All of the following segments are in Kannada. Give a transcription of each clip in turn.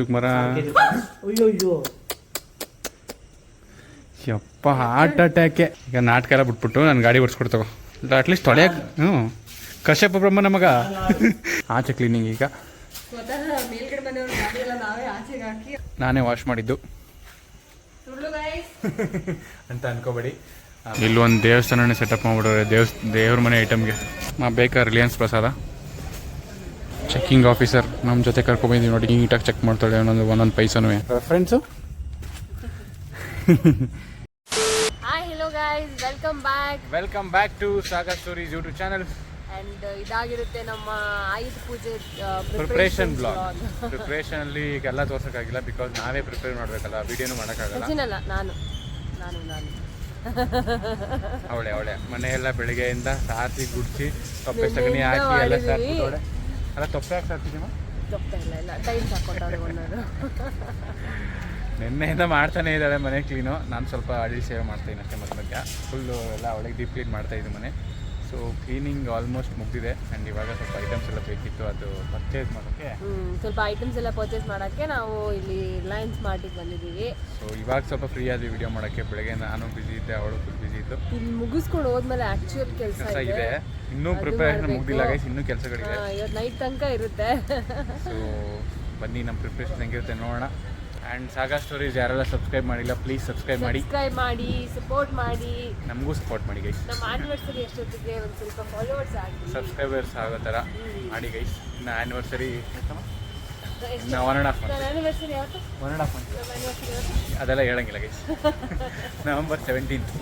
ಶಿವಕುಮಾರ. ಅಯ್ಯೋ ಯಪ್ಪ ಹಾರ್ಟ್ ಅಟ್ಯಾಕೆ ಈಗ ನಾಟಕ ಎಲ್ಲ ಬಿಟ್ಬಿಟ್ಟು ನಾನು ಗಾಡಿ ಓಡಿಸ್ಕೊಡ್ತಗೋ ಇಲ್ಲ ಅಟ್ಲೀಸ್ಟ್ ತೊಳೆ ಹ್ಞೂ. ಕಶ್ಯಪ ಬ್ರಹ್ಮ ನಮಗ. ಆಚೆ ಕ್ಲೀನಿಂಗ್ ಈಗ. ಸ್ವತಃ ಮೇಲ್ಗಡೆ ಮನೆಯವ್ರ ಗಾಡಿ ಎಲ್ಲ ನಾವೇ ಆಚೆಗೆ ಹಾಕಿ ನಾನೇ ವಾಶ್ ಮಾಡಿದ್ದು. ಅಂತ ಅನ್ಕೋಬೇಡಿ. ಇಲ್ಲೊಂದು ದೇವಸ್ಥಾನನೇ ಸೆಟಪ್ ಮಾಡ್ಬಿಡೋರೆ. ದೇವಸ್ ದೇವ್ರ ಮನೆ ಐಟಮ್ಗೆ ಮಾ ಬೇಕಾ ರಿಲಯನ್ಸ್ ಪ್ರಸಾದ ಚೆಕ್ಕಿಂಗ್ ಆಫೀಸರ್ ನಮ್ಮ ಜೊತೆ ಕರ್ಕೊಂಬಂದಿದ್ದೀವಿ ನೋಡಿ ನೀಟಾಗಿ ಚೆಕ್ ಮಾಡ್ತಾಳೆ ಒಂದೊಂದು ಒಂದೊಂದು ಪೈಸನೂ friends hi hello guys welcome back welcome back to Sagar stories YouTube channel and ಇದಾಗಿರುತ್ತೆ ನಮ್ಮ ಆಯುಧ ಪೂಜೆ ಪ್ರಿಪ್ರೇಷನ್ ಬ್ಲಾಗ್ ಪ್ರಿಪ್ರೇಷನ್ ಅಲ್ಲಿ ಈಗೆಲ್ಲ ತೋರ್ಸಕ್ಕಾಗಿಲ್ಲ ಬಿಕಾಸ್ ನಾವೇ ಪ್ರಿಪೇರ್ ಮಾಡಬೇಕಲ್ಲ ವಿಡಿಯೋನು ಮಾಡೋಕ್ಕಾಗಲ್ಲ. ನಾನು. ನಾನು ನಾನು. ಅವಳೆ ಅವಳೆ. ಮನೆಯೆಲ್ಲ ಬೆಳಿಗ್ಗೆಯಿಂದ ಸಾರಿಸಿ ಗುಡಿಸಿ ಸೊಪ್ಪೆ ಸಗಣಿ ಹಾಕಿ ಎಲ್ಲ ಮಾಡಿದೀವಿ. ಅಲ್ಲ ತೊಪ್ಪೆ ಹಾಕಿ ಸಾರ್ಸಿದ್ದೀಮ ಗೊತ್ತಾ ಇಲ್ಲ ಇಲ್ಲ. ಟೈಮ್ ನಿನ್ನೆಯಿಂದ ಮಾಡ್ತಾನೆ ಇದ್ದಾಳೆ ಮನೆ ಕ್ಲೀನು ನಾನು ಸ್ವಲ್ಪ ಅಡಿಗೆ ಸೇವೆ ಮಾಡ್ತೀನಿ ಅಷ್ಟೇ ಮತ್ತೆ ಮಧ್ಯ ಫುಲ್ಲು ಎಲ್ಲ ಒಳಗೆ ಡೀಪ್ ಕ್ಲೀನ್ ಮಾಡ್ತಾ ಇದ್ದು ಮನೆ. ಸೊ ಕ್ಲೀನಿಂಗ್ ಆಲ್ಮೋಸ್ಟ್ ಮುಗಿದಿದೆ. ಆ್ಯಂಡ್ ಇವಾಗ ಸ್ವಲ್ಪ ಐಟಮ್ಸ್ ಎಲ್ಲ ಬೇಕಿತ್ತು ಅದು ಪರ್ಚೇಸ್ ಮಾಡೋಕ್ಕೆ. ಸ್ವಲ್ಪ ಐಟಮ್ಸ್ ಎಲ್ಲ ಪರ್ಚೇಸ್ ಮಾಡೋಕ್ಕೆ ನಾವು ಇಲ್ಲಿ ರಿಲಯನ್ಸ್ ಮಾರ್ಟಿಗೆ ಬಂದಿದ್ದೀವಿ. ಸೊ ಇವಾಗ ಸ್ವಲ್ಪ ಫ್ರೀ ಆದ್ವಿ ವಿಡಿಯೋ ಮಾಡೋಕ್ಕೆ ಬೆಳಗ್ಗೆ ನಾನು ಬಿಸಿ ಇದ್ದೆ ಅವಳು ಫುಲ್ ಬಿಸಿ ಇತ್ತು ಇಲ್ಲಿ ಮುಗಿಸ್ಕೊಂಡು ಹೋದ್ಮೇಲೆ ಆಕ್ಚುಯಲ್ ಕೆಲಸ ಇದೆ. ಇನ್ನೂ ಪ್ರಿಪೇರೇಷನ್. ಮುಗ್ದಿಲ್ಲ ಗೈಸ್ ಇನ್ನೂ ಕೆಲಸಗಳಿದೆ. ಇವತ್ತು ನೈಟ್ ತನಕ ಇರುತ್ತೆ. ಸೊ ಬನ್ನಿ ನಮ್ಮ ಪ್ರಿಪ್ರೇಷನ್ ಹೆಂಗಿರುತ್ತೆ ನೋಡೋಣ. ಆ್ಯಂಡ್ ಸಾಗಾ ಸ್ಟೋರೀಸ್ ಯಾರೆಲ್ಲ ಸಬ್ಸ್ಕ್ರೈಬ್ ಮಾಡಿಲ್ಲ ಪ್ಲೀಸ್ ಸಬ್ಸ್ಕ್ರೈಬ್ ಮಾಡಿ. ಸಬ್ಸ್ಕ್ರೈಬ್ ಮಾಡಿ ಸಪೋರ್ಟ್ ಮಾಡಿ. ನಮಗೂ ಸಪೋರ್ಟ್ ಮಾಡಿ ಗೈಸ್ ನಮ್ಮ ಆನಿವರ್ಸರಿ ಎಷ್ಟೊತ್ತಿಗೆ? ಒಂದು ಸ್ವಲ್ಪ ಫಾಲೋವರ್ಸ್ ಆಗಿ ಸಬ್ಸ್ಕ್ರೈಬರ್ಸ್ ಆಗೋ ಥರ ಮಾಡಿ ಗೈಸ್ ಇನ್ನು ಆ್ಯನಿವರ್ಸರಿ ಇನ್ನು ಒನ್ ಆ್ಯಂಡ್ ಹಾಫ್ ಆ್ಯನಿವರ್ಸರಿ ಯಾವತ್ತು? ಒನ್ ಆ್ಯಂಡ್ ಹಾಫ್ ಮಂತ್ ಅದೆಲ್ಲ ಹೇಳಂಗಿಲ್ಲ ಗೈಸ್ ನವಂಬರ್ ಸೆವೆಂಟೀನ್ತ್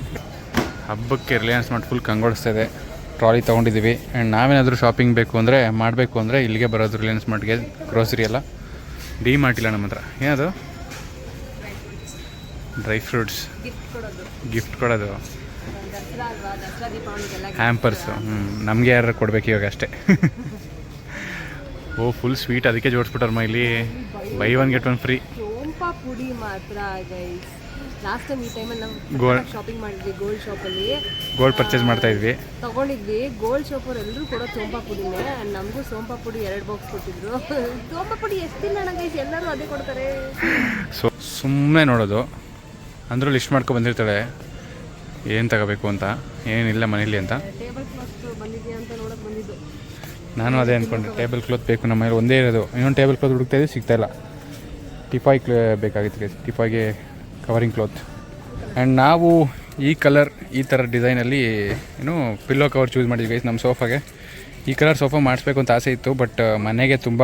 ಹಬ್ಬಕ್ಕೆ ರಿಲಯನ್ಸ್ ಮಾಡಿ ಫುಲ್ ಕಂಗೊಳಿಸ್ತಾ ಇದೆ ಟ್ರಾಲಿ ತೊಗೊಂಡಿದ್ದೀವಿ ಆ್ಯಂಡ್ ನಾವೇನಾದರೂ ಶಾಪಿಂಗ್ ಬೇಕು ಅಂದರೆ ಮಾಡಬೇಕು ಅಂದರೆ ಇಲ್ಲಿಗೆ ಬರೋದು ರಿಲಯನ್ಸ್ ಮಾರ್ಟ್ಗೆ ಗ್ರೋಸರಿ ಎಲ್ಲ. ಡಿ ಮಾರ್ಟಿಲ್ಲ ನಮ್ಮ ಹತ್ರ ಏನದು? Dry fruits. ಗಿಫ್ಟ್ ಕೊಡೋದು. ಹ್ಯಾಂಪರ್ಸು ಹ್ಞೂ ನಮಗೆ ಯಾರು ಕೊಡ್ಬೇಕು ಇವಾಗ ಅಷ್ಟೇ. ಓ ಫುಲ್ ಸ್ವೀಟ್ ಅದಕ್ಕೆ ಜೋಡಿಸ್ಬಿಟ್ಟಾರಮ್ಮ ಇಲ್ಲಿ. Buy one get one free ಪುಡಿ ಮಾತ್ರ ಲಾಸ್ಟ್ ಟೈಮ್ ಈ ಟೈಮಲ್ಲಿ ನಾವು ಗೋಲ್ಡ್ ಶಾಪಿಂಗ್ ಮಾಡಿದ್ವಿ ಗೋಲ್ಡ್ ಶಾಪಲ್ಲಿ ಗೋಲ್ಡ್ ಪರ್ಚೇಸ್ ಮಾಡ್ತಾ ಇದ್ವಿ. ತಗೊಂಡಿದ್ವಿ. ಗೋಲ್ಡ್ ಶಾಪರ್ ಎಲ್ಲರೂ ಕೂಡ ಸೋಂಪಾ ಪುಡಿನೇ. ಆ್ಯಂಡ್ ನಮಗೂ ಸೋಂಪಾ ಪುಡಿ ಎರಡು ಬಾಕ್ಸ್ ಕೊಟ್ಟಿದ್ರು. ಸೋಂಪಾ ಪುಡಿ ಎಷ್ಟು ತಿನ್ನೋಣ ಗೈಸ್ ಎಲ್ಲರೂ ಅದೇ ಕೊಡ್ತಾರೆ. ಸೊ ಸುಮ್ಮನೆ ನೋಡೋದು. ಅಂದರೂ ಲಿಸ್ಟ್ ಮಾಡ್ಕೊ ಬಂದಿರ್ತಾಳೆ. ಏನು ತಗೋಬೇಕು ಅಂತ? ಏನಿಲ್ಲ ಮನೇಲಿ ಅಂತ. ನಾನು ಅದೇ ಅಂದ್ಕೊಂಡೆ ಟೇಬಲ್ ಕ್ಲಾತ್ ಬೇಕು ನಮ್ಮ ಮನೇಲಿ ಒಂದೇ ಇರೋದು. ಇನ್ನೊಂದು ಟೇಬಲ್ ಕ್ಲಾತ್ ಹುಡುಕ್ತಾ ಇದ್ದೀವಿ ಸಿಗ್ತಾ ಇಲ್ಲ. ಟಿಫಾಯ್ ಕ್ಲ ಬೇಕಾಗಿತ್ತು ಟಿಫಾಯ್ಗೆ ಕವರಿಂಗ್ ಕ್ಲಾತ್ ಆ್ಯಂಡ್ ನಾವು ಈ ಕಲರ್ ಈ ಥರ ಡಿಸೈನಲ್ಲಿ ಏನು ಪಿಲ್ಲೋ ಕವರ್ ಚೂಸ್ ಮಾಡಿದ್ವಿ ಗೈಸ್ ನಮ್ಮ ಸೋಫಾಗೆ ಈ ಕಲರ್ ಸೋಫಾ ಮಾಡಿಸ್ಬೇಕು ಅಂತ ಆಸೆ ಇತ್ತು ಬಟ್ ಮನೆಗೆ ತುಂಬ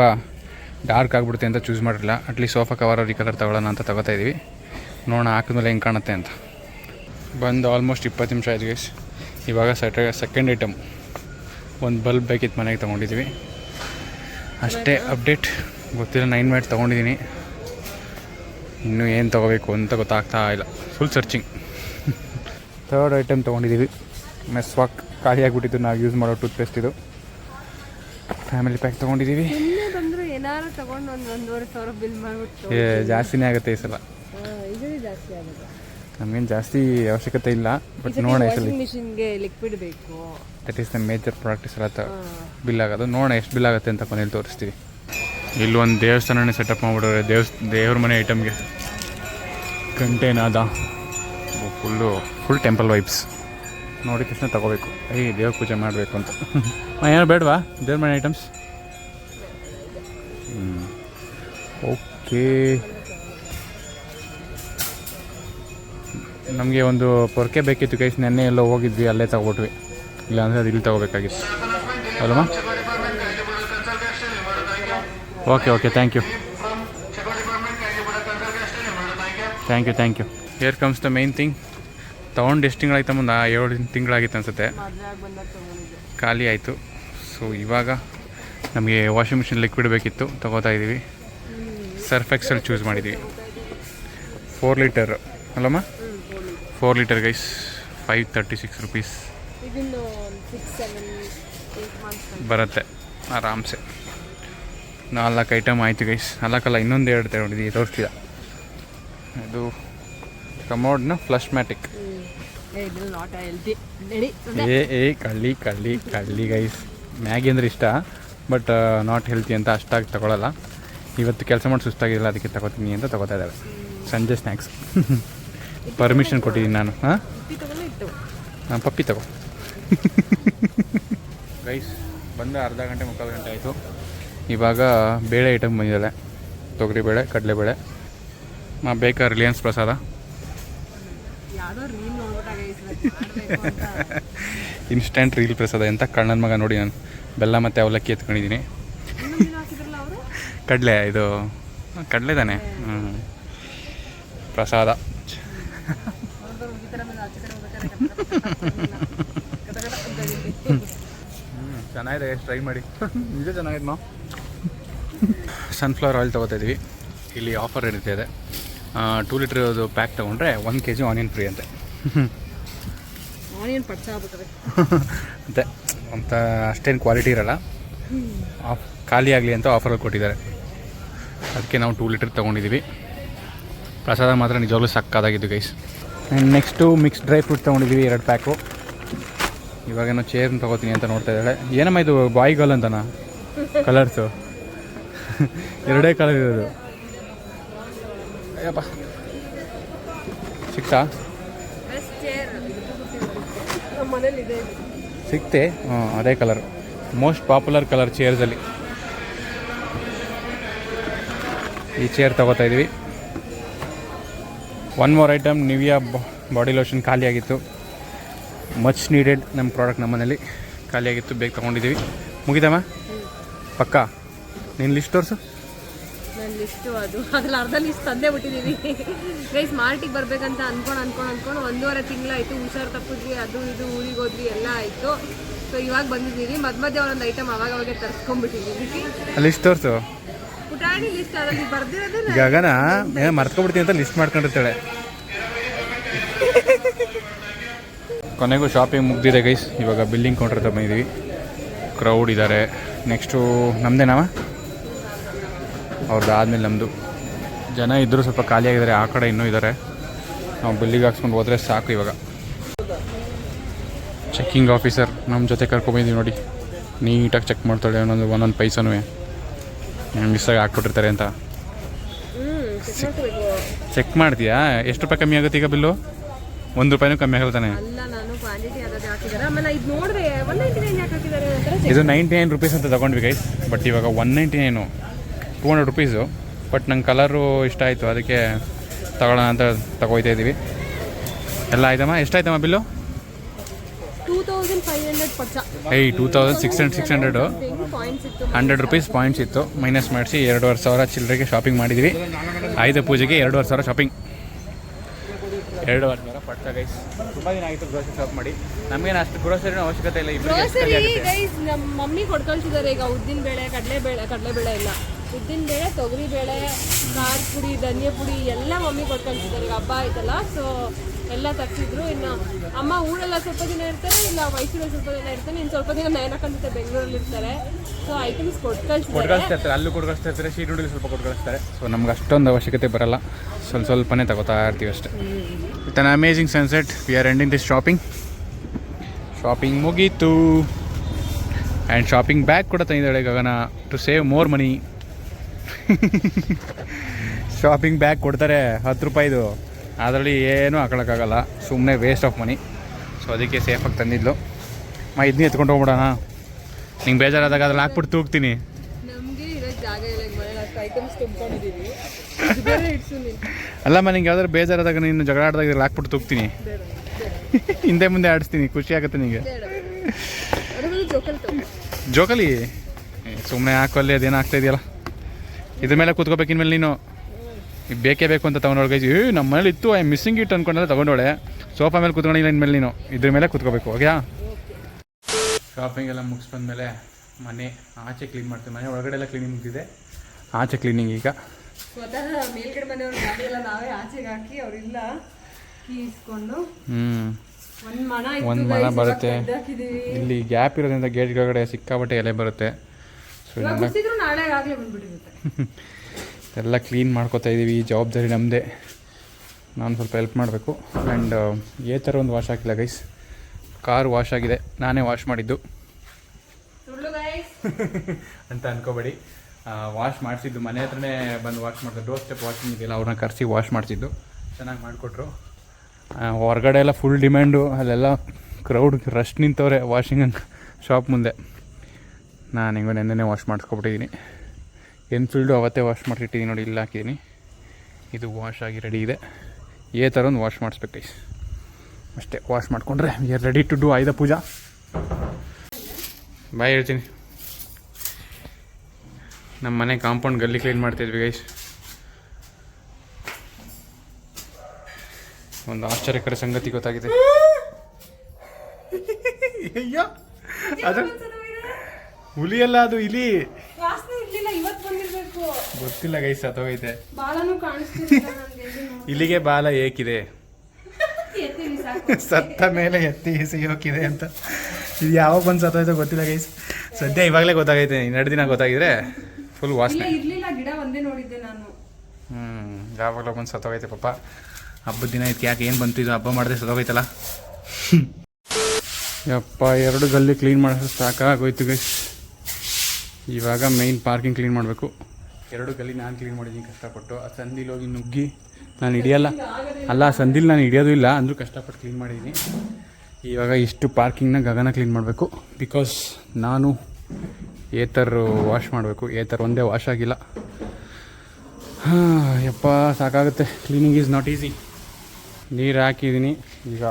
ಡಾರ್ಕ್ ಆಗಿಬಿಡುತ್ತೆ ಅಂತ ಚೂಸ್ ಮಾಡಿರಲಿಲ್ಲ. ಅಟ್ಲೀಸ್ಟ್ ಸೋಫಾ ಕವರ್ ಈ ಕಲರ್ ತಗೊಳ್ಳೋಣ ಅಂತ ತಗೋತಾ ಇದ್ವಿ. ನೋಡೋಣ ಹಾಕಿದ್ಮೇಲೆ ಹೆಂಗೆ ಕಾಣುತ್ತೆ ಅಂತ. ಬಂದು ಆಲ್ಮೋಸ್ಟ್ ಇಪ್ಪತ್ತು ನಿಮಿಷ ಆಯ್ತು ಗೈಸ್ ಇವಾಗ ಸೆಟ ಸೆಕೆಂಡ್ ಐಟಮ್ ಒಂದು ಬಲ್ಬ್ ಬೇಕಿತ್ತು ಮನೆಗೆ ತೊಗೊಂಡಿದ್ವಿ. ಅಷ್ಟೇ ಅಪ್ಡೇಟ್ ಗೊತ್ತಿಲ್ಲ ನೈನ್ ಮ್ಯಾಟ್ ತೊಗೊಂಡಿದ್ದೀನಿ ಇನ್ನೂ ಏನು ತೊಗೋಬೇಕು ಅಂತ ಗೊತ್ತಾಗ್ತಾ ಇಲ್ಲ. ಫುಲ್ ಸರ್ಚಿಂಗ್ ಥರ್ಡ್ ಐಟಮ್ ತೊಗೊಂಡಿದ್ದೀವಿ ಮೆಸ್ವಾಕ್ ಖಾಲಿ ಆಗಿಬಿಟ್ಟಿದ್ದು ನಾವು ಯೂಸ್ ಮಾಡೋ ಟೂತ್ ಪೇಸ್ಟ್ ಇದು ಫ್ಯಾಮಿಲಿ ಪ್ಯಾಕ್ ತೊಗೊಂಡಿದ್ದೀವಿ ಏನಾದ್ರು ತಗೊಂಡು ಒಂದು ಒಂದೂವರೆ ಸಾವಿರ ಬಿಲ್ ಮಾಡ್ಬಿಟ್ಟು ಏ, ಜಾಸ್ತಿನೇ ಆಗುತ್ತೆ ಈ ಸಲ. ಜಾಸ್ತಿ ಆಗುತ್ತೆ. ನಮಗೇನು ಜಾಸ್ತಿ ಅವಶ್ಯಕತೆ ಇಲ್ಲ ಬಟ್ ನೋಡೋಣ ಮಿಷಿನ್ಗೆ ಲಿಕ್ವಿಡ್ ಬೇಕು. That is the major practice ಎಲ್ಲ ಬಿಲ್ ಆಗೋದು. ನೋಡೋಣ ಎಷ್ಟು ಬಿಲ್ ಆಗುತ್ತೆ ಅಂತ ಕೊನೆಯಲ್ಲಿ ತೋರಿಸ್ತೀವಿ. ಇಲ್ಲೊಂದು ದೇವಸ್ಥಾನನೇ ಸೆಟಪ್ ಮಾಡಿಬಿಡೋರೆ. ದೇವಸ್ ದೇವ್ರ ಮನೆ ಐಟಮ್ಗೆ ಗಂಟೆನಾದ ಫುಲ್ಲು ಫುಲ್ ಟೆಂಪಲ್ ವೈಬ್ಸ್ ನೋಡಿ ತಕ್ಷಣ ತಗೋಬೇಕು. ಏಯ್ ದೇವ್ರ ಪೂಜೆ ಮಾಡಬೇಕು ಅಂತ. ಏನೋ ಬೇಡವಾ? ದೇವ್ರ ಮನೆ ಐಟಮ್ಸ್ ಓಕೆ ನಮಗೆ ಒಂದು ಪೊರ್ಕೆ ಬೇಕಿತ್ತು ಕೈಸ್ ನೆನ್ನೆ ಎಲ್ಲೋ ಹೋಗಿದ್ವಿ, ಅಲ್ಲೇ ತಗೊಬಿಟ್ವಿ ಇಲ್ಲಾಂದರೆ ಅದು ಇಲ್ಲಿ ತಗೋಬೇಕಾಗಿತ್ತು. ಅಲ್ವಾ? Okay okay thank you thank you thank you here comes the main thing ತೊಗೊಂಡು ಎಷ್ಟು ತಿಂಗಳಾಯ್ತು ಮುಂದೆ ಏಳು ತಿಂಗಳಾಗಿತ್ತು ಅನಿಸುತ್ತೆ. ಖಾಲಿ ಆಯಿತು. ಸೊ ಇವಾಗ ನಮಗೆ ವಾಷಿಂಗ್ ಮಿಷಿನ್ ಲಿಕ್ವಿಡ್ ಬೇಕಿತ್ತು. ತೊಗೋತಾ ಇದ್ದೀವಿ ಸರ್ಫ್ ಎಕ್ಸೆಲ್ ಚೂಸ್ ಮಾಡಿದ್ದೀವಿ ಫೋರ್ ಲೀಟರ್ ಅಲ್ಲಮ್ಮ four litre guys five thirty six rupees ಬರುತ್ತೆ. ಆರಾಮ್ಸೆ. ನಾಲ್ಕು ಐಟಮ್ ಆಯಿತು ಗೈಸ್ ನಾಲ್ಕಲ್ಲ ಇನ್ನೊಂದು ಎರಡು ತಗೊಂಡಿದ್ದೀವಿ ತೋರಿಸ್ತಿಲ್ಲ ಇದು ಕಮೋಡ್ನ ಫ್ಲಶ್ ಮ್ಯಾಟಿಕ್ ಏ ಏ ಕಳ್ಳಿ ಕಳ್ಳಿ ಕಳ್ಳಿ ಗೈಸ್ ಮ್ಯಾಗಿ ಅಂದರೆ ಇಷ್ಟ ಬಟ್ ನಾಟ್ ಹೆಲ್ತಿ ಅಂತ ಅಷ್ಟಾಗಿ ತಗೊಳ್ಳಲ್ಲ ಇವತ್ತು ಕೆಲಸ ಮಾಡಿ ಸುಸ್ತಾಗಿರಲ್ಲ ಅದಕ್ಕೆ ತಗೋತೀನಿ ಅಂತ ತಗೋತಾ ಇದ್ದಾರೆ. ಸಂಜೆ ಸ್ನ್ಯಾಕ್ಸ್ ಪರ್ಮಿಷನ್ ಕೊಟ್ಟಿದ್ದೀನಿ ನಾನು. ಹಾಂ? ನಾನು ಪಪ್ಪಿ ತಗೋ. ರೈಸ್ ಬಂದು ಅರ್ಧ ಗಂಟೆ ಮುಕ್ಕಾಲು ಗಂಟೆ ಆಯಿತು. ಇವಾಗ ಬೇಳೆ ಐಟಮ್ ಬಂದಿದ್ದಾಳೆ ಕಡಲೆ ಕಡಲೆಬೇಳೆ ಮಾ ಬೇಕಾ ರಿಲಯನ್ಸ್ ಪ್ರಸಾದ? ಇನ್ಸ್ಟೆಂಟ್ ರೀಲ್ ಪ್ರಸಾದ ಎಂತ ಕಣ್ಣನ ಮಗ ನೋಡಿ ನಾನು. ಬೆಲ್ಲ ಮತ್ತು ಅವಲಕ್ಕಿ ಎತ್ಕೊಂಡಿದ್ದೀನಿ. ಇನ್ನೊಂದು ಹಾಕಿದ್ರಲ್ಲ ಅವರು? ಕಡಲೆ ಇದು ಕಡಲೆ ತಾನೆ. ಹ್ಞೂ ಪ್ರಸಾದ ಈ ಥರ ಬಂದು ಆಚೆ ಕಡೆ ಹೋಗ್ಬೇಕಾದ್ರೆ ಕಟ ಕಟ ಅಂತ ಹೇಳಿ. ಚೆನ್ನಾಗಿದೆ ಟ್ರೈ ಮಾಡಿ. ನಿಜ ಚೆನ್ನಾಗಿದೆ ನಾವು ಸನ್ಫ್ಲವರ್ ಆಯಿಲ್ ತೊಗೋತಾ ಇದ್ದೀವಿ ಇಲ್ಲಿ ಆಫರ್ ಇರುತ್ತೆ ಇದೆ. ಟೂ ಲೀಟ್ರ್ ಇರೋದು ಪ್ಯಾಕ್ ತೊಗೊಂಡ್ರೆ one K G onion free ಅಂತೆ ಆನಿಯನ್ ಅಂತೆ. ಅಂತ ಅಷ್ಟೇನು ಕ್ವಾಲಿಟಿ ಇರಲ್ಲ. ಆಫ್ ಖಾಲಿ ಆಗಲಿ ಅಂತ ಆಫರಲ್ಲಿ ಕೊಟ್ಟಿದ್ದಾರೆ. ಅದಕ್ಕೆ ನಾವು ಟೂ ಲೀಟ್ರ್ ತೊಗೊಂಡಿದ್ದೀವಿ ಪ್ರಸಾದ ಮಾತ್ರ ನಿಜವಾಗ್ಲೂ ಸಕ್ಕದಾಗಿದ್ದು guys and next mix dry fruit ತೊಗೊಂಡಿದ್ದೀವಿ, ಎರಡು ಪ್ಯಾಕು. ಇವಾಗೇನೋ ಚೇರ್ನ ತೊಗೋತೀನಿ ಅಂತ ನೋಡ್ತಾ ಇದ್ದಾಳೆ. ಏನಮ್ಮ ಇದು ಬಾಯ್ ಗರ್ಲ್ ಅಂತನಾ? ಕಲರ್ಸು ಎರಡೇ ಕಲರ್ ಇರೋದು. ಅಯ್ಯಪ್ಪ. ಸಿಕ್ತಾ. ಸಿಕ್ತೆ? ಹಾಂ ಅದೇ ಕಲರ್ ಮೋಸ್ಟ್ ಪಾಪ್ಯುಲರ್ ಕಲರ್ ಚೇರ್ಸಲ್ಲಿ ಈ ಚೇರ್ ತಗೋತಾ ಇದ್ದೀವಿ. One more item Nivea body lotion ಖಾಲಿಯಾಗಿತ್ತು much needed ನಮ್ಮ ಪ್ರಾಡಕ್ಟ್ ನಮ್ಮ ಮನೇಲಿ. ಖಾಲಿಯಾಗಿತ್ತು ಬೇಗ ತೊಗೊಂಡಿದ್ದೀವಿ. ಮುಗಿದಮ್ಮ? ಪಕ್ಕ? ನಿನ್ನ ಲಿಸ್ಟ್ ತೋರಿಸು. ನನ್ನ ಲಿಸ್ಟು ಅದು. ಅದ್ರಲ್ಲಿ ಅರ್ಧ ಲಿಸ್ಟ್ ತಂದೇ ಬಿಟ್ಟಿದ್ದೀವಿ ಗೈಸ್ ಮಾರ್ಟಿಗೆ ಬರಬೇಕಂತ ಅನ್ಕೊಂಡು ಅನ್ಕೊಂಡು ಅನ್ಕೊಂಡು ಒಂದೂವರೆ ತಿಂಗಳಾಯ್ತು. ಹುಷಾರು ತಪ್ಪಿದ್ವಿ ಅದು ಇದು ಊರಿಗೆ ಹೋದ್ವಿ ಎಲ್ಲ ಆಯಿತು. ಸೊ ಇವಾಗ ಬಂದಿದ್ದೀವಿ. ಮಧ್ಯ ಮಧ್ಯೆ ಒಂದೊಂದು ಐಟಮ್ ಅವಾಗ ಅವಾಗ ತರಿಸ್ಕೊಂಡ್ಬಿಟ್ಟಿದ್ದೀವಿ ಲಿಸ್ಟ್ ತೋರಿಸು. ಗಗನ ಏನೋ ಮರ್ತ್ಕೊಬಿಡ್ತೀನಿ ಅಂತ ಲಿಸ್ಟ್ ಮಾಡ್ಕೊಂಡಿರ್ತಾಳೆ. ಕೊನೆಗೂ ಶಾಪಿಂಗ್ ಮುಗ್ದಿದೆ ಗೈಸ್ ಇವಾಗ ಬಿಲ್ಲಿಂಗ್ ಕೌಂಟರ್ ಹತ್ರ ಬಂದಿದ್ವಿ. ಕ್ರೌಡ್ ಇದ್ದಾರೆ ನೆಕ್ಸ್ಟು ನಮ್ಮದೇನವ ಅವ್ರದ್ದು ಆದಮೇಲೆ ನಮ್ಮದು ಜನ ಇದ್ದರೂ ಸ್ವಲ್ಪ ಖಾಲಿಯಾಗಿದ್ದಾರೆ ಆ ಕಡೆ ಇನ್ನೂ ಇದ್ದಾರೆ ನಾವು ಬಿಲ್ಲಿಗೆ ಹಾಕ್ಸ್ಕೊಂಡು ಹೋದರೆ ಸಾಕು ಇವಾಗ. ಚೆಕ್ಕಿಂಗ್ ಆಫೀಸರ್ ನಮ್ಮ ಜೊತೆ ಕರ್ಕೊಂಬಂದಿದ್ದೀವಿ ನೋಡಿ. ನೀಟಾಗಿ ಚೆಕ್ ಮಾಡ್ತಾಳೆ. ಒಂದೊಂದು ಒಂದೊಂದು ಪೈಸನೂ. ಮಿಸ್ಸಾಗಿ ಹಾಕ್ಬಿಟ್ಟಿರ್ತಾರೆ ಅಂತ. ಚೆಕ್ ಮಾಡ್ತೀಯಾ? ಎಷ್ಟು ರೂಪಾಯಿ ಕಮ್ಮಿ ಆಗುತ್ತೆ ಈಗ ಬಿಲ್ಲು? ಒಂದು ರೂಪಾಯಿನೂ ಕಮ್ಮಿ ಆಗಲ್ತಾನೆ ಇದು ನೈಂಟಿ ನೈನ್ ರುಪೀಸ್ ಅಂತ ತಗೊಂಡ್ವಿ ಗೈಸ್ ಬಟ್ ಇವಾಗ one ninety nine two hundred rupees but ನಂಗೆ ಕಲರು ಇಷ್ಟ ಆಯಿತು ಅದಕ್ಕೆ ತಗೊಳ್ಳೋಣ ಅಂತ ತಗೋಯ್ತಾ ಇದ್ದೀವಿ ಎಲ್ಲ ಆಯ್ತಮ್ಮ? ಎಷ್ಟಾಯ್ತಮ್ಮ bill two thousand five hundred ಪಚ್ಚ ಏಯ್ two thousand six hundred six hundred hundred rupees points ಇತ್ತು. ಮೈನಸ್ ಮಾಡಿಸಿ ಎರಡೂವರೆ ಸಾವಿರ ಚಿಲ್ಲರೆಗೆ ಶಾಪಿಂಗ್ ಮಾಡಿದ್ವಿ ಆಯುಧ ಪೂಜೆಗೆ ಎರಡೂವರೆ ಸಾವಿರ ಶಾಪಿಂಗ್ ಎರಡೂವರೆ ಸಾವಿರ ಪಡ್ತಾ ಗೈಸ್ ತುಂಬ ದಿನ ಆಗಿತ್ತು ಗ್ರೋಸರಿ ಶಾಪ್ ಮಾಡಿ. ನಮಗೇನು ಅಷ್ಟು ಗ್ರೋಸರಿನ ಅವಶ್ಯಕತೆ ಇಲ್ಲ ಗ್ರೋಸರಿ ಗೈಸ್ ನಮ್ಮ ಮಮ್ಮಿ ಕೊಡ್ಕೊಳ್ತಿದ್ದಾರೆ. ಈಗ ಉದ್ದಿನ ಬೇಳೆ ಕಡಲೆ ಬೇಳೆ ಕಡಲೆ ಬೇಳೆ ಇಲ್ಲ. ಉದ್ದಿನ ಬೇಳೆ ತೊಗರಿ ಬೇಳೆ ಖಾರ ಪುಡಿ ಧನಿಯಾ ಪುಡಿ ಎಲ್ಲ ಮಮ್ಮಿ ಕೊಟ್ಕಳ್ಸಿದ್ದಾರೆ ಈಗ ಹಬ್ಬ ಆಯ್ತಲ್ಲ ಸೊ ಎಲ್ಲ ತರಿಸಿದ್ರು ಇನ್ನು ಅಮ್ಮ ಊರೆಲ್ಲ ಸ್ವಲ್ಪ ದಿನ ಇರ್ತಾರೆ ಇಲ್ಲ ಮೈಸೂರಲ್ಲಿ ಸ್ವಲ್ಪ ದಿನ ಇರ್ತಾನೆ. ಇನ್ನು ಸ್ವಲ್ಪ ದಿನ ನಯನ ಜೊತೆ ಬೆಂಗಳೂರಲ್ಲಿ ಇರ್ತಾರೆ. ಸೊ ಐಟಮ್ಸ್ ಕೊಟ್ಟು ಕೊಟ್ಕಳಿಸ್ತಾ ಇರ್ತಾರೆ ಅಲ್ಲೂ ಕೊಟ್ಕಳಿಸ್ತಾ ಇರ್ತಾರೆ ಶೀಟ್ ಹುಡುಗಿ ಸ್ವಲ್ಪ ಕೊಟ್ಕಳಿಸ್ತಾರೆ. ಸೊ ನಮ್ಗೆ ಅಷ್ಟೊಂದು ಅವಶ್ಯಕತೆ ಬರಲ್ಲ. ಸ್ವಲ್ಪ ಸ್ವಲ್ಪನೇ ತಗೋತಾ ಇರ್ತೀವಿ ಅಷ್ಟೇ. With an amazing sunset we are ending this shopping shopping ಮುಗೀತು. ಆ್ಯಂಡ್ ಶಾಪಿಂಗ್ ಬ್ಯಾಗ್ ಕೂಡ ತಂದಿದ್ದಾಳೆ Gagana. To save more money shopping bag ಕೊಡ್ತಾರೆ ಹತ್ತು ರೂಪಾಯಿದು. ಅದರಲ್ಲಿ ಏನೂ ಹಾಕೊಳ್ಳೋಕ್ಕಾಗಲ್ಲ ಸುಮ್ಮನೆ ವೇಸ್ಟ್ ಆಫ್ ಮನಿ ಸೊ ಅದಕ್ಕೆ ಸೇಫಾಗಿ ತಂದಿದ್ಲು. ಮಾ ಇದನ್ನೇ ಎತ್ಕೊಂಡು ಹೋಗ್ಬಿಡೋಣ. ನಿಂಗೆ ಬೇಜಾರಾದಾಗ ಅದ್ರಲ್ಲಿ ಹಾಕ್ಬಿಟ್ಟು ತೂಗ್ತೀನಿ. ಅಲ್ಲಮ್ಮ ನಿಂಗೆ ಯಾವ್ದಾದ್ರು ಬೇಜಾರಾದಾಗ ನೀನು ಜಗಳ ಆಡಿದಾಗ ಇದ್ರಲ್ಲಿ ಹಾಕ್ಬಿಟ್ಟು ತೂಗ್ತೀನಿ. ಹಿಂದೆ ಮುಂದೆ ಆಡಿಸ್ತೀನಿ ಖುಷಿ ಆಗುತ್ತೆ ಅದ್ರಲ್ಲಿ ಜೋಕಲ್ ಸುಮ್ಮನೆ ಹಾಕಲ್ಲಿ ಅದೇನು ಆಗ್ತಾ ಇದೆಯಲ್ಲ? ಇದ್ರ ಮೇಲೆ ಕೂತ್ಕೋಬೇಕು ಇನ್ಮೇಲೆ ನೀನು. ಈಗ ಬೇಕೇ ಬೇಕು ಅಂತ ತೊಗೊಂಡೋಳ್ಗೆ ಏ ನಮ್ಮ ಮನೇಲಿ ಇತ್ತು ಐ ಮಿಸ್ಸಿಂಗ್ ಇಟ್ ಅನ್ಕೊಂಡೆಲ್ಲ ತೊಗೊಂಡೋಳೆ. ಸೋಫಾ ಮೇಲೆ ಕೂತ್ಕೊಂಡಿಲ್ಲ ಇನ್ಮೇಲೆ ನೀನು. ಇದ್ರ ಮೇಲೆ ಕೂತ್ಕೋಬೇಕು ಓಕೆಯಾ ಶಾಪಿಂಗ್ ಎಲ್ಲ ಮುಗಿಸ್ಬಂದ್ಮೇಲೆ ಮನೆ ಆಚೆ ಕ್ಲೀನ್ ಮಾಡ್ತೀವಿ ಮನೆ ಒಳಗಡೆ ಎಲ್ಲ ಕ್ಲೀನಿಂಗ್ ಮುಗಿದಿದೆ. ಆಚೆ ಕ್ಲೀನಿಂಗ್ ಈಗ. ಸ್ವತಃ ಮೇಲ್ಗಡೆ ಮನೆಯವ್ರ ಗಾಡಿ ಎಲ್ಲ ನಾವೇ ಆಚೆಗೆ ಹಾಕಿ ಅವ್ರಿಲ್ಲ ಕೀ ಇಸ್ಕೊಂಡು. ಹ್ಞೂ ಒಂದ್ ಮಣ ಒಂದು ಬರುತ್ತೆ. ಇಲ್ಲಿ ಗ್ಯಾಪ್ ಇರೋದ್ರಿಂದ ಗೇಟ್ ಒಳಗಡೆ ಸಿಕ್ಕಾಪಟ್ಟೆ ಎಲೆ ಬರುತ್ತೆ. ನಾಳೆ ಆಗ್ಲೇ ಬಂದ್ಬಿಟ್ಟಿರುತ್ತೆ. ಎಲ್ಲ ಕ್ಲೀನ್ ಮಾಡ್ಕೋತಾ ಇದ್ದೀವಿ ಈ ಜವಾಬ್ದಾರಿ ನಮ್ಮದೇ ನಾನು ಸ್ವಲ್ಪ ಹೆಲ್ಪ್ ಮಾಡಬೇಕು. ಆ್ಯಂಡ್ ಏ ಥರ ಒಂದು ವಾಶ್ ಹಾಕಿಲ್ಲ ಗೈಸ್ ಕಾರ್ ವಾಶ್ ಆಗಿದೆ. ನಾನೇ ವಾಶ್ ಮಾಡಿದ್ದು. ಅಂತ ಅನ್ಕೋಬೇಡಿ. ವಾಶ್ ಮಾಡಿಸಿದ್ದು ಮನೆ ಹತ್ರನೇ ಬಂದು ವಾಶ್ ಮಾಡಿದ್ರು ಡೋರ್ ಸ್ಟೆಪ್ ವಾಶಿಂಗ್ ಇದೆಯಲ್ಲ ಅವ್ರನ್ನ ಕರೆಸಿ ವಾಶ್ ಮಾಡಿಸಿದ್ದು. ಚೆನ್ನಾಗಿ ಮಾಡಿಕೊಟ್ರು. ಹೊರಗಡೆ ಎಲ್ಲ ಫುಲ್ ಡಿಮ್ಯಾಂಡು ಅಲ್ಲೆಲ್ಲ ಕ್ರೌಡ್ ರಶ್ ನಿಂತವ್ರೆ ವಾಷಿಂಗ್ ಶಾಪ್ ಮುಂದೆ. ನಾನು ಹೆಂಗೋ ನೆನ್ನೆನೇ ವಾಶ್ ಮಾಡಿಸ್ಕೊಬಿಟ್ಟಿದ್ದೀನಿ. ಎನ್ಫೀಲ್ಡು ಅವತ್ತೇ ವಾಶ್ ಮಾಡಿಟ್ಟಿದ್ದೀನಿ ನೋಡಿ, ಇಲ್ಲಿ ಹಾಕಿದ್ದೀನಿ ಇದು ವಾಶ್ ಆಗಿ ರೆಡಿ ಇದೆ. ಏ ಥರ ಒಂದು ವಾಶ್ ಮಾಡಿಸ್ಬೇಕು ಗೈಸ್ ಅಷ್ಟೇ ವಾಶ್ ಮಾಡಿಕೊಂಡ್ರೆ ಆರ್ ರೆಡಿ ಟು ಡೂ ಆಯ್ದ ಪೂಜಾ. ಬಾಯ್ ಹೇಳ್ತೀನಿ. ನಮ್ಮ ಮನೆ ಕಾಂಪೌಂಡ್ ಗಲ್ಲಿ ಕ್ಲೀನ್ ಮಾಡ್ತಿದ್ವಿ ಗೈಸ್ ಒಂದು ಆಶ್ಚರ್ಯಕರ ಸಂಗತಿ ಗೊತ್ತಾಗಿದೆ. ಅಯ್ಯೋ, ಅದು ಹುಲಿಯಲ್ಲ ಅದು, ಇಲಿ ವಾಸನೆ ಇರ್ಲಿಲ್ಲ ಇವತ್ತು ಬಂದಿರ್ಬೇಕು ಗೊತ್ತಿಲ್ಲ ಗೈಸ್ ಸತ್ತೋಗೈತೆ ಇಲ್ಲಿಗೆ ಬಾಲ ಏಕಿದೆ. ಸತ್ತ ಮೇಲೆ ಎತ್ತಿ ಸಿಗೋಕಿದೆ ಅಂತ. ಇದು ಯಾವಾಗ ಬಂದು ಸತ್ತೋಯ್ತೋ ಗೊತ್ತಿಲ್ಲ ಗೈಸ್ ಸದ್ಯ ಇವಾಗಲೇ ಗೊತ್ತಾಗೈತೆ ಇನ್ನೆರಡು ದಿನ ಗೊತ್ತಾಗಿದ್ರೆ ಫುಲ್ ವಾಸನೆ. ಹ್ಞೂ ಯಾವಾಗಲೂ ಬಂದು ಸತ್ತೋಗೈತೆ ಪಪ್ಪ ಹಬ್ಬದ ದಿನ ಇದಕ್ಕೆ ಯಾಕೆ ಏನು ಬಂತು ಇದು? ಹಬ್ಬ ಮಾಡಿದ್ರೆ ಸತ್ತೋಗೈತಲ್ಲ ಯಪ್ಪ ಎರಡು ಗಲ್ಲಿ ಕ್ಲೀನ್ ಮಾಡಿಸ್ ಸಾಕಾಗೋಯ್ತು ಗೈಸ್ ಇವಾಗ ಮೈನ್ ಪಾರ್ಕಿಂಗ್ ಕ್ಲೀನ್ ಮಾಡಬೇಕು. ಎರಡು ಗಲ್ಲಿ ನಾನು ಕ್ಲೀನ್ ಮಾಡಿದ್ದೀನಿ ಕಷ್ಟಪಟ್ಟು. ಆ ಸಂದಿಲಿ ಹೋಗಿ ನುಗ್ಗಿ ನಾನು ಹಿಡಿಯಲ್ಲ. ಅಲ್ಲ ಆ ಸಂದಿಲ್ ನಾನು ಹಿಡಿಯೋದು ಇಲ್ಲ ಅಂದರೂ ಕಷ್ಟಪಟ್ಟು ಕ್ಲೀನ್ ಮಾಡಿದ್ದೀನಿ ಇವಾಗ ಇಷ್ಟು ಪಾರ್ಕಿಂಗ್ನ ಗಗನ ಕ್ಲೀನ್ ಮಾಡಬೇಕು. ಬಿಕಾಸ್ ನಾನು ಏತರ್ ವಾಶ್ ಮಾಡಬೇಕು. ಏತರ್ ಒಂದೇ ವಾಶ್ ಆಗಿಲ್ಲ. ಹಾಂ ಯಪ್ಪ ಸಾಕಾಗುತ್ತೆ. ಕ್ಲೀನಿಂಗ್ ಈಸ್ ನಾಟ್ ಈಸಿ ನೀರು ಹಾಕಿದ್ದೀನಿ ಈಗ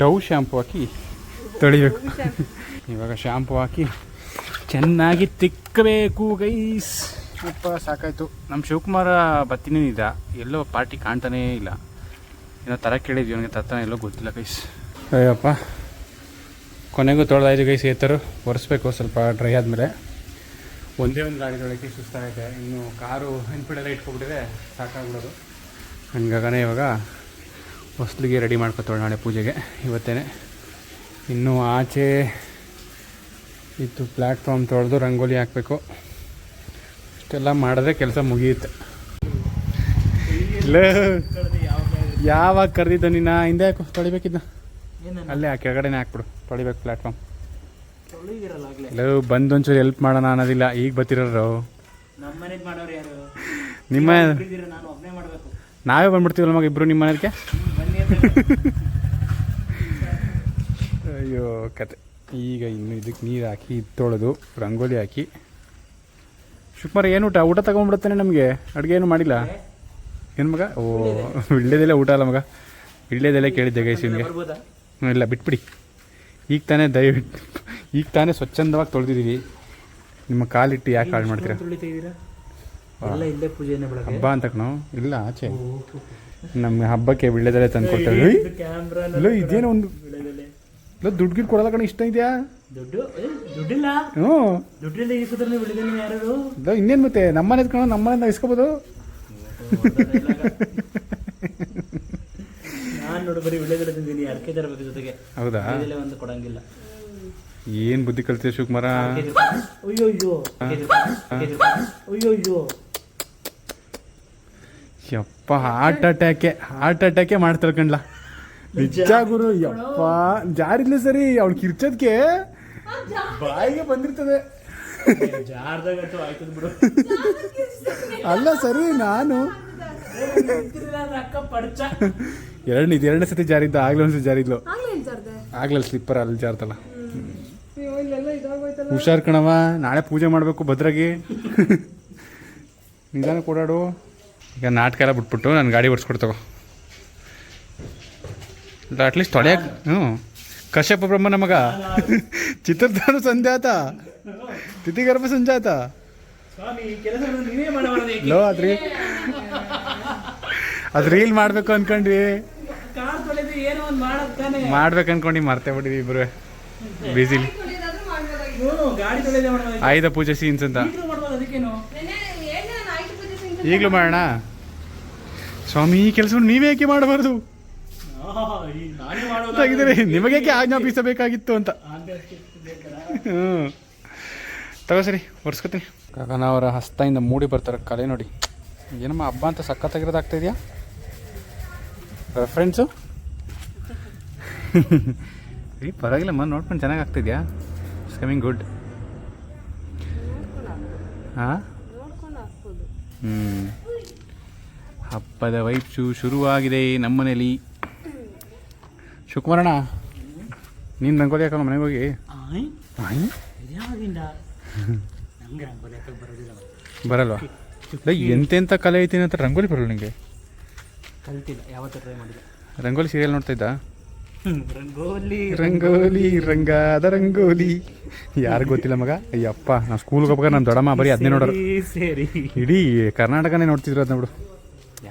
ಡವ್ ಶ್ಯಾಂಪು ಹಾಕಿ ತೊಳಿಬೇಕು. ಇವಾಗ ಶ್ಯಾಂಪು ಹಾಕಿ ಚೆನ್ನಾಗಿ ತಿಕ್ಕಬೇಕು ಗೈಸ್ ಯಪ್ಪ ಸಾಕಾಯಿತು. ನಮ್ಮ ಶಿವಕುಮಾರ ಬತ್ತಿನೇ ಇದ್ದ ಎಲ್ಲೋ ಪಾರ್ಟಿ ಕಾಣ್ತಾನೇ ಇಲ್ಲ. ಏನೋ ತರ ಕೇಳಿದ್ವಿ ಅವನಿಗೆ ತತ್ತಾನೆ ಎಲ್ಲೋ ಗೊತ್ತಿಲ್ಲ ಕೈಸ್ ಅಯ್ಯಪ್ಪ. ಕೊನೆಗೂ ತೊಳೆದಾಯ್ತು ಕೈಸ್ ಏತರು ಒರೆಸ್ಬೇಕು, ಸ್ವಲ್ಪ ಡ್ರೈ ಆದಮೇಲೆ. ಒಂದೇ ಒಂದು ಗಾಡಿ ತೊಳಕ್ಕೆ ಸುಸ್ತಾಗೈತೆ. ಇನ್ನು ಕಾರು ಹೆನ್ಪಿಡೆಲ್ಲ ಇಟ್ಕೊಬಿಟ್ಟಿದೆ ಸಾಕಾಗ್ಬಿಡೋದು. ಹಂಗಾಗನೇ ಇವಾಗ ಹೊಸ್ಲಿಗೆ ರೆಡಿ ಮಾಡ್ಕೊತೇವೆ ನಾಳೆ ಪೂಜೆಗೆ, ಇವತ್ತೇನೆ. ಇನ್ನು ಆಚೆ ಇತ್ತು ಪ್ಲ್ಯಾಟ್ಫಾರ್ಮ್ ತೊಳೆದು ರಂಗೋಲಿ ಹಾಕಬೇಕು. ಇಷ್ಟೆಲ್ಲ ಮಾಡಿದ್ರೆ ಕೆಲಸ ಮುಗಿಯುತ್ತೆ. ಇಲ್ಲ ಯಾವಾಗ ಕರೆದಿದ್ದ ನಿನ್ನ? ಹಿಂದೆ ಹಾಕು ತೊಳಿಬೇಕಿದ್ದ ಅಲ್ಲೇ ಆ ಕೆಳಗಡೆನೇ ಹಾಕ್ಬಿಡು. ತೊಳಿಬೇಕು ಪ್ಲ್ಯಾಟ್ಫಾರ್ಮ್ ಇಲ್ಲ ಬಂದು ಒಂಚೂರು ಹೆಲ್ಪ್ ಮಾಡೋಣ ಅನ್ನೋದಿಲ್ಲ. ಈಗ ಬರ್ತಿರೋರು? ನಮ್ಮ ನಾವೇ ಬಂದ್ಬಿಡ್ತೀವಲ್ಲ ಮಗ ಇಬ್ರು ನಿಮ್ಮ ಮನೆಗೆ ಅಯ್ಯೋ ಕತೆ. ಈಗ ಇನ್ನು ಇದಕ್ಕೆ ನೀರು ಹಾಕಿ ಇದು ತೊಳೆದು ರಂಗೋಲಿ ಹಾಕಿ ಶಿವಕುಮಾರ್ ಏನು ಊಟ? ಊಟ ತಗೊಂಡ್ಬಿಡುತ್ತಾನೆ ನಮಗೆ? ಅಡುಗೆ ಏನು ಮಾಡಿಲ್ಲ? ಏನು ಮಗ? ಓ ಇಳ್ಳೆದೆಲೆ ಊಟ ಅಲ್ಲ ಮಗ. ಇಳ್ಳೆದೆಲೆ ಕೇಳಿದ್ದೆ ಗೈಸ್ ನಿಮಗೆ. ಹ್ಞೂ ಇಲ್ಲ ಬಿಟ್ಬಿಡಿ. ಈಗ ತಾನೇ ದಯವಿಟ್ಟು ಈಗ ತಾನೇ ಸ್ವಚ್ಛಂದವಾಗಿ ತೊಳೆದಿದ್ದೀವಿ. ನಿಮ್ಮ ಕಾಲಿಟ್ಟು ಯಾಕೆ ಹಾಳು ಮಾಡ್ತೀರಾ? ಹಬ್ಬ ಅಂತ ಕಣೋ? ಇಲ್ಲ ಆಚೆ. ನಮ್ಮ ಹಬ್ಬಕ್ಕೆ ವಿಳ್ಳೆದೆಲೆ ತಂದು ಕೊಡ್ತೇವೆ ಇಲ್ಲ ಇದೇನೋ ಒಂದು ಇಲ್ಲ ದುಡ್ಡು ಗಿಡ್ ಕೊಡಲ್ಲ ಕಣ ಇಷ್ಟ ಇದೆಯಾ? ದುಡ್ಡು ದುಡ್ಡಿಲ್ಲ? ಹ್ಞೂ. ದುಡ್ಡಿಲ್ಲ ಯಾರು ಇನ್ನೇನು ಮತ್ತೆ? ನಮ್ಮನೆ ಎತ್ಕೊಂಡು ನಮ್ಮನೆಯಿಂದ ಇಸ್ಕೋಬೋದು? ನಾನು ನೋಡಿ ಬರೀ ವಿಳೆದೆಲೆ ತಿಂದೀನಿ ಅರ್ಕೆ ತರಬೇಕು ಜೊತೆಗೆ. ಹೌದಾ? ವಿಳೆದೆಲೆ ಒಂದು ಕೊಡಂಗಿಲ್ಲ. ಏನು ಬುದ್ಧಿ ಕಲ್ತೀಯ ಶಿವಕುಮಾರ? ಅಯ್ಯೋ ಅಯ್ಯೋ ಅಯ್ಯೋ ಅಯ್ಯೋ ಯಪ್ಪ ಹಾರ್ಟ್ ಅಟ್ಯಾಕೆ ಹಾರ್ಟ್ ಅಟ್ಯಾಕೆ ಮಾಡ್ತಾಳ್ಕಂಡ್ಲ ನಿಜ? ಗುರು ಯಪ್ಪ. ಜಾರಿಲ್ಲ ಸರಿ ಅವಳು ಕಿರ್ಚೋದ್ಕೆ. ಬಾಯಿಗೆ ಬಂದಿರ್ತದೆ. ಜಾರ್ದಾಗಂತೂ ಆಯ್ತದ ಬಿಡು. ಅಲ್ಲ ಸರಿ ನಾನು. ಎರಡನೇ ಇದು ಎರಡನೇ ಸತಿ ಜಾರಿದ್ದ ಆಗ್ಲೇ ಒಂದ್ಸತಿ ಜಾರಿದ್ಲು. ಆಗ್ಲೇ ಏನ್ ಸರ್ದೆ ಆಗ್ಲೇ ಸ್ಲಿಪ್ಪರ್ ಅಲ್ಲಿ ಜಾರ್ತಲ್ಲ ಅಯ್ಯೋ ಇಲ್ಲೆಲ್ಲ ಇದಾಗೋಯ್ತಲ್ಲ. ಹುಷಾರ್ ಕಣವ ನಾಳೆ ಪೂಜೆ ಮಾಡಬೇಕು ಭದ್ರಾಗಿ. ನಿಧಾನ ಕೊಡಾಡು. ಈಗ ನಾಟಕ ಎಲ್ಲ ಬಿಟ್ಬಿಟ್ಟು ನಾನು ಗಾಡಿ ಓಡಿಸ್ಕೊಡ್ತಗೋ ಇಲ್ಲ ಅಟ್ಲೀಸ್ಟ್ ತೊಳೆಯಕ್ಕೆ ಹ್ಞೂ ಕಶ್ಯಪ ಬ್ರಹ್ಮನ ಮಗ. ಚಿತ್ರಧಾನು ಸಂಜಾತ. ತಿಥಿಗರ್ಭ ಸಂಜಾತ. ಸ್ವಾಮಿ ಕೆಲಸ ನೀವೇ ಮಾಡಬಾರ್ದು ಏಕೆ? ಲೋ ಅದ್ರಿ. ಅದು ರೀಲ್ ಮಾಡಬೇಕು ಅನ್ಕೊಂಡ್ವಿ. ಮಾಡ್ಬೇಕು ಅನ್ಕೊಂಡು ಮರ್ತೇ ಬಿಡಿದ್ವಿ ಇಬ್ರು. ಬಿಸಿಲಿ ಆಯ್ದ ಪೂಜೆ ಸೀನ್ಸ್ ಅಂತ. ಈಗ್ಲೂ ಮಾಡೋಣ. ಸ್ವಾಮಿ ಈ ಕೆಲಸವನ್ನು ನೀವೇ ಏಕೆ ಮಾಡಬಾರ್ದು? ತೆಗೆದರೆ ನಿಮಗೇಕೆ ಆಜ್ಞಾಪಿಸಬೇಕಾಗಿತ್ತು ಅಂತ? ಹ್ಞೂ ತಗೋ ಸರಿ ಒರೆಸ್ಕೊತೀನಿ. ಗಗನ ಅವರ ಹಸ್ತದಿಂದ ಮೂಡಿ ಬರ್ತಾರೆ ಕಲೆ ನೋಡಿ. ಏನಮ್ಮ ಹಬ್ಬ ಅಂತ ಸಖತ್ತಾಗಿರೋದು ಆಗ್ತಾ ಇದೆಯಾ ರೆಫ್ರೆನ್ಸು ಈ ಪರವಾಗಿಲ್ಲಮ್ಮ ನೋಡ್ಕೊಂಡು ಚೆನ್ನಾಗಿ ಆಗ್ತಿದ್ಯಾ ಇಟ್ಸ್ ಕಮಿಂಗ್ ಗುಡ್ ಹಾಂ? ಹ್ಞೂ ಹಬ್ಬದ ವೈಪ್ಸು ಶುರುವಾಗಿದೆ ನಮ್ಮನೇಲಿ. ಶಿವಕುಮಾರಣ್ಣ ನೀನು ರಂಗೋಲಿ ಹಾಕಲ್ಲ ಮನೆಗೆ ಹೋಗಿ. ಬರಲ್ವಾ? ಎಂತೆಂಥ ಕಲೆ ಐತಿ ಅಂತ ರಂಗೋಲಿ ಬರಲ್ಲ ನಿಮಗೆ ಕಲ್ತಿಲ್ಲ ಯಾವತ್ತೂ ಟ್ರೈ ಮಾಡಿಲ್ಲ. ರಂಗೋಲಿ ಸೀರಿಯಲ್ ನೋಡ್ತಾ ಇದ್ದ? ರಂಗೋಲಿ. ರಂಗೋಲಿ ರಂಗಾದ ರಂಗೋಲಿ. ಯಾರು ಗೊತ್ತಿಲ್ಲ ಮಗ? ಅಯ್ಯಪ್ಪ ನಾವು ಸ್ಕೂಲ್ಗೆ ಹೋಗ್ಬೇಕಾದ್ರೆ ನಮ್ಮ ದೊಡ್ಡಮ್ಮ ಬರೀ ಅದನ್ನೇ ನೋಡೋರು. ಸೇರಿ ಇಡೀ ಕರ್ನಾಟಕನೇ ನೋಡ್ತಿದ್ರು ಅದನ್ನ ಬಿಡು.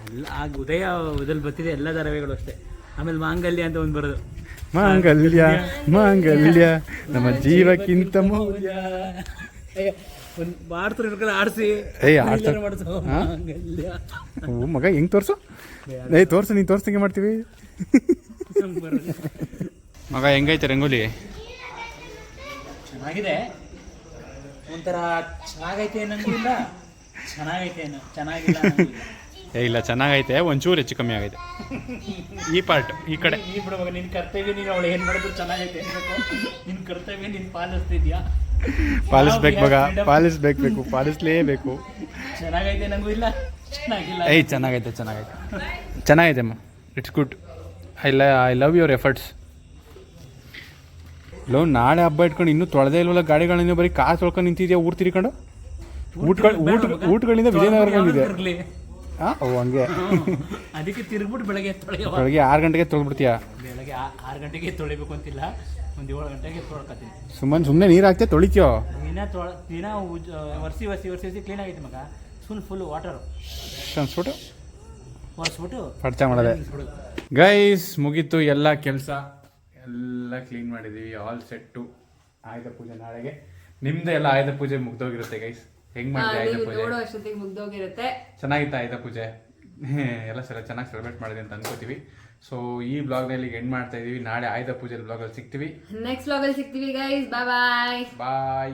ಎಲ್ಲ ಉದಯ ಇದ್ರಲ್ಲಿ ಬರ್ತಿದೆ ಎಲ್ಲ ಧಾರಾವಾಹಿಗಳು ಅಷ್ಟೇ. ಆಮೇಲೆ ಮಾಂಗಲ್ಯ ಅಂತ ಒಂದು ಬರೋದು. ಮಾಂಗಲ್ಯ ಮಾಂಗಲ್ಯ ನಮ್ಮ ಜೀವಕ್ಕಿಂತ ಮೌಲ್ಯ. ಒಂದು ಮಾಡ್ತಾರೆ ಇರ್ಬೇಕಾದ್ರೆ ಆಡಿಸಿ. ಏಯ್, ಆಡ್ತಾರೆ. ಮಾಂಗಲ್ಯ ಓ ಮಗ ಹೆಂಗ್ ತೋರ್ಸು? ಏಯ್ ತೋರ್ಸು ನೀನು ತೋರ್ಸಂಗೆ ಮಾಡ್ತೀವಿ. ಮಗ ಹೆಂಗೈತೆ ರಂಗೋಲಿ? ಚೆನ್ನಾಗಿದೆ. ಒಂಥರ ಚೆನ್ನಾಗೈತೆ ಅನ್ನಂಗಿಲ್ಲ. ಚೆನ್ನಾಗೈತೆ ಅನ್ನೋ ಚೆನ್ನಾಗಿಲ್ಲ. ಏ ಇಲ್ಲ ಚೆನ್ನಾಗೈತೆ. ಒಂಚೂರು ಹೆಚ್ಚು ಕಮ್ಮಿ ಆಗೈತೆ. ಈ ಪಾರ್ಟ್ ಈ ಕಡೆ. ನೀ ಬಿಡುವಾಗ ನಿನ್ ಕರ್ತವ್ಯ ನೀನು ಅವಳು ಏನ್ ಮಾಡಿದ್ರು ಚೆನ್ನಾಗೈತೆ ಅನ್ಬೇಕು. ಕರ್ತವ್ಯ ನೀನ್ ಪಾಲಿಸ್ತಿದ್ಯಾ? ಪಾಲಿಸ್ಬೇಕು ಮಗ ಪಾಲಿಸ್ಬೇಕು ಬೇಕು ಪಾಲಿಸ್ಲೇಬೇಕು. ಚೆನ್ನಾಗೈತೆ ನಂಗೂ ಇಲ್ಲ ಚೆನ್ನಾಗಿಲ್ಲ. ಏಯ್ ಚೆನ್ನಾಗೈತೆ ಚೆನ್ನಾಗೈತೆ. ಚೆನ್ನಾಗೈತೆ ಅಮ್ಮ. ಇಟ್ಸ್ ಗುಡ್ ಐ ಲ ಐ ಲವ್ ಯುವರ್ ಎಫರ್ಟ್ಸ್ ಲೋ ನಾಳೆ ಹಬ್ಬ ಇಟ್ಕೊಂಡು ಇನ್ನೂ ತೊಳೆದೇ ಇಲ್ವಲ್ಲ ಗಾಡಿಗಳಿಂದ ಬರೀ ಕಾಸು ತೊಳ್ಕೊಂಡು ನಿಂತಿದ್ಯಾ ಊರು ತಿರ್ಕೊಂಡು? ಊಟಗಳು ಊಟ ಊಟಗಳಿಂದ ವಿಜಯನಗರ ಬಂದಿದೆ ಓ ಹಂಗೆ. ಅದಕ್ಕೆ ತಿರುಗ್ಬಿಟ್ಟು ಬೆಳಗ್ಗೆ ತೊಳೆಯವ. ಬೆಳಗ್ಗೆ ಆರು ಗಂಟೆಗೆ ತೊಳ್ಬಿಡ್ತೀಯಾ ಬೆಳಗ್ಗೆ ಆರು ಗಂಟೆಗೆ ತೊಳಿಬೇಕು ಅಂತಿಲ್ಲ. ಒಂದು ಏಳು ಗಂಟೆಗೆ ತೊಳ್ಕೊತೀನಿ ಸುಮ್ಮನೆ ಸುಮ್ಮನೆ ನೀರು ಹಾಕ್ತೆ ತೊಳಿತೀಯೋ? ದಿನ ತೊಳ ದಿನ ಉಜ್- ಒರ್ಸಿ ಒರ್ಸಿ ಒರ್ಸಿ ಒರ್ಸಿ ಕ್ಲೀನ್ ಆಗೈತೆ ಮಗ. ಫುಲ್ ಫುಲ್ ವಾಟರ್ ಅನ್ಸ್ಬಿಟ್ಟು? ಒರೆಸ್ಬಿಟ್ಟು ಪಡ್ಚ ಮಾಡೋದೆ. ಗೈಸ್ ಮುಗೀತು ಎಲ್ಲ ಕೆಲಸ. ಎಲ್ಲ ಕ್ಲೀನ್ ಮಾಡಿದ್ದೀವಿ ಆಲ್ ಸೆಟ್ಟು ಆಯುಧ ಪೂಜೆ ನಾಳೆಗೆ. ನಿಮ್ದು ಎಲ್ಲ ಆಯುಧ ಪೂಜೆ ಮುಗ್ದೋಗಿರುತ್ತೆ ಗೈಸ್ ಹೆಂಗ್ ಮಾಡಿದೆ ನೀವು ಪೂಜೆ? ನೋಡೋ ಅಷ್ಟೊತ್ತಿಗೆ ಮುಗ್ದೋಗಿರುತ್ತೆ. ಚೆನ್ನಾಗಿತ್ತು ಆಯುಧ ಪೂಜೆ? ಎಲ್ಲ ಸಲ ಚೆನ್ನಾಗಿ ಸೆಲೆಬ್ರೇಟ್ ಮಾಡಿದೆ ಅಂತ ಅನ್ಕೋತೀವಿ. ಸೊ ಈ ಬ್ಲಾಗ್ನಲ್ಲಿ ಎಂಡ್ ಮಾಡ್ತಾ ಇದೀವಿ. ನಾಳೆ ಆಯ್ದ ಪೂಜೆ ಬ್ಲಾಗಲ್ಲಿ ಸಿಗ್ತೀವಿ. ನೆಕ್ಸ್ಟ್ ವ್ಲಾಗಲ್ಲಿ ಸಿಗ್ತೀವಿ ಗೈಸ್ ಬಾಯ್ ಬಾಯ್ ಬಾಯ್